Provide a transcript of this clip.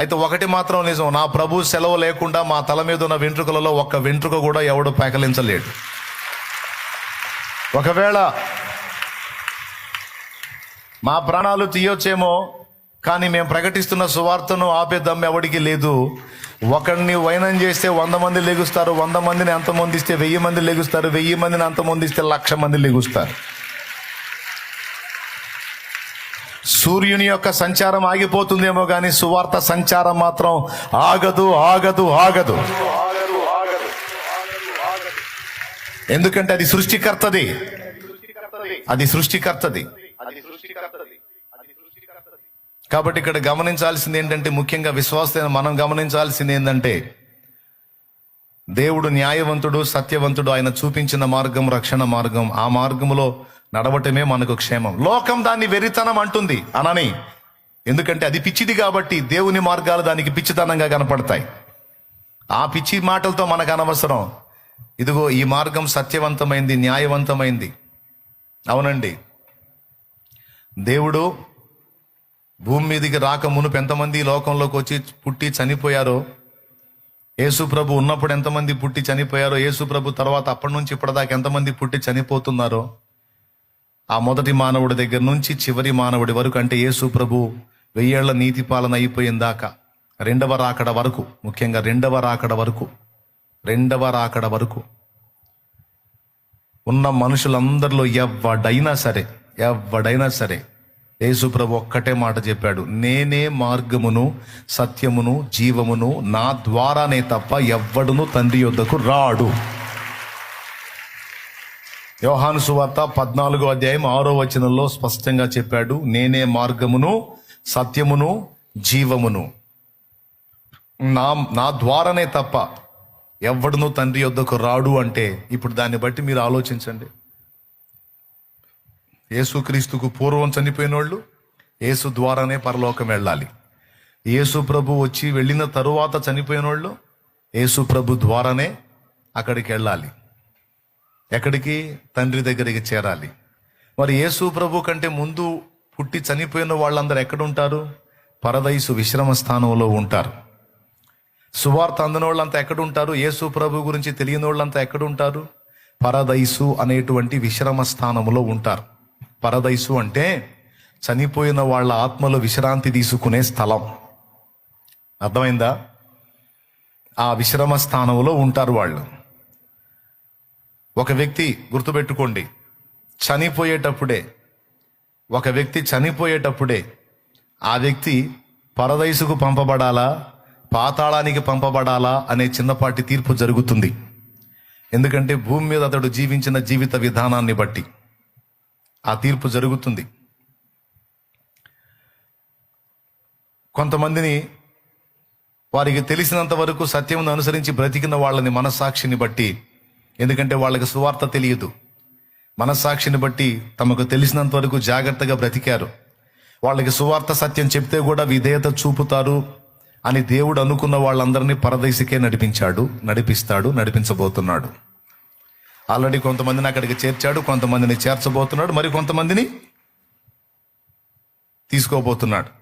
అయితే ఒకటి మాత్రం నిజం నా ప్రభు సెలవు లేకుండా మా తల మీద ఉన్న వెంట్రుకలలో ఒక్క వెంట్రుక కూడా ఎవడు పెకలించలేడు. ఒకవేళ మా ప్రాణాలు తీయొచ్చేమో కానీ మేము ప్రకటిస్తున్న సువార్తను ఆపే దమ్ము ఎవడికి లేదు. ఒకరిని వైనం చేస్తే వంద మంది లెగుస్తారు వంద మందిని అంతమొందిస్తే వెయ్యి మంది లెగుస్తారు వెయ్యి మందిని అంతమందిస్తే లక్ష మంది లెగుస్తారు. సూర్యుని యొక్క సంచారం ఆగిపోతుందేమో కానీ సువార్త సంచారం మాత్రం ఆగదు ఆగదు ఆగదు. ఎందుకంటే అది సృష్టికర్తది. అది సృష్టికర్తది. కాబట్టి ఇక్కడ గమనించాల్సింది ఏంటంటే ముఖ్యంగా విశ్వాసమైన మనం గమనించాల్సింది ఏంటంటే దేవుడు న్యాయవంతుడు సత్యవంతుడు ఆయన చూపించిన మార్గం రక్షణ మార్గం. ఆ మార్గములో నడవటమే మనకు క్షేమం. లోకం దాన్ని వెరితనం అంటుంది. అనని ఎందుకంటే అది పిచ్చిది కాబట్టి దేవుని మార్గాలు దానికి పిచ్చితనంగా కనపడతాయి. ఆ పిచ్చి మాటలతో మనకు అనవసరం. ఇదిగో ఈ మార్గం సత్యవంతమైంది న్యాయవంతమైంది. అవునండి. దేవుడు భూమి మీదకి రాక మునుపు ఎంతమంది లోకంలోకి వచ్చి పుట్టి చనిపోయారో యేసు ప్రభు ఉన్నప్పుడు ఎంతమంది పుట్టి చనిపోయారో యేసు ప్రభు తర్వాత అప్పటి నుంచి ఇప్పటిదాకా ఎంతమంది పుట్టి చనిపోతున్నారో ఆ మొదటి మానవుడి దగ్గర నుంచి చివరి మానవుడి వరకు అంటే యేసు ప్రభు వెయ్యేళ్ళ నీతి పాలన అయిపోయిందాకా రెండవ రాకడ వరకు ముఖ్యంగా రెండవ రాకడ వరకు రెండవ రాకడ వరకు ఉన్న మనుషులందరిలో ఎవడైనా సరే ఎవడైనా సరే యేసు ప్రభు ఒక్కటే మాట చెప్పాడు నేనే మార్గమును సత్యమును జీవమును నా ద్వారానే తప్ప ఎవ్వడును తండ్రి యొద్దకు రాడు. యోహాను సువార్త పద్నాలుగో అధ్యాయం ఆరో వచనంలో స్పష్టంగా చెప్పాడు నేనే మార్గమును సత్యమును జీవమును. నా నా ద్వారానే తప్ప ఎవడును తండ్రి యొద్దకు రాడు అంటే ఇప్పుడు దాన్ని బట్టి మీరు ఆలోచించండి. యేసుక్రీస్తుకు పూర్వం చనిపోయిన వాళ్ళు యేసు ద్వారానే పరలోకం వెళ్ళాలి. యేసు ప్రభు వచ్చి వెళ్ళిన తరువాత చనిపోయిన వాళ్ళు యేసు ప్రభు ద్వారానే అక్కడికి వెళ్ళాలి. ఎక్కడికి? తండ్రి దగ్గరికి చేరాలి. మరి యేసు ప్రభు కంటే ముందు పుట్టి చనిపోయిన వాళ్ళందరూ ఎక్కడ ఉంటారు పరదైసు విశ్రమ స్థానంలో ఉంటారు. సువార్త అందని వాళ్ళంతా ఎక్కడ ఉంటారు యేసు ప్రభు గురించి తెలియని వాళ్ళంతా ఎక్కడ ఉంటారు పరదైసు అనేటువంటి విశ్రమ స్థానంలో ఉంటారు. పరదైసు అంటే చనిపోయిన వాళ్ళ ఆత్మలో విశ్రాంతి తీసుకునే స్థలం. అర్థమైందా? ఆ విశ్రమ స్థానంలో ఉంటారు వాళ్ళు. ఒక వ్యక్తి గుర్తుపెట్టుకోండి. చనిపోయేటప్పుడే ఒక వ్యక్తి చనిపోయేటప్పుడే ఆ వ్యక్తి పరదైసుకు పంపబడాలా పాతాళానికి పంపబడాలా అనే చిన్నపాటి తీర్పు జరుగుతుంది. ఎందుకంటే భూమి మీద అతడు జీవించిన జీవిత విధానాన్ని బట్టి ఆ తీర్పు జరుగుతుంది. కొంతమందిని వారికి తెలిసినంత వరకు సత్యమును అనుసరించి బ్రతికిన వాళ్ళని మనస్సాక్షిని బట్టి ఎందుకంటే వాళ్ళకి సువార్త తెలియదు. మనస్సాక్షిని బట్టి తమకు తెలిసినంత వరకు జాగ్రత్తగా బ్రతికారు. వాళ్ళకి సువార్త సత్యం చెప్తే కూడా విధేయత చూపుతారు అని దేవుడు అనుకున్న వాళ్ళందరినీ పరదేశికే నడిపించాడు నడిపిస్తాడు నడిపించబోతున్నాడు. ఆల్రెడీ కొంతమందిని అక్కడికి చేర్చాడు కొంతమందిని చేర్చబోతున్నాడు మరి కొంతమందిని తీసుకోబోతున్నాడు.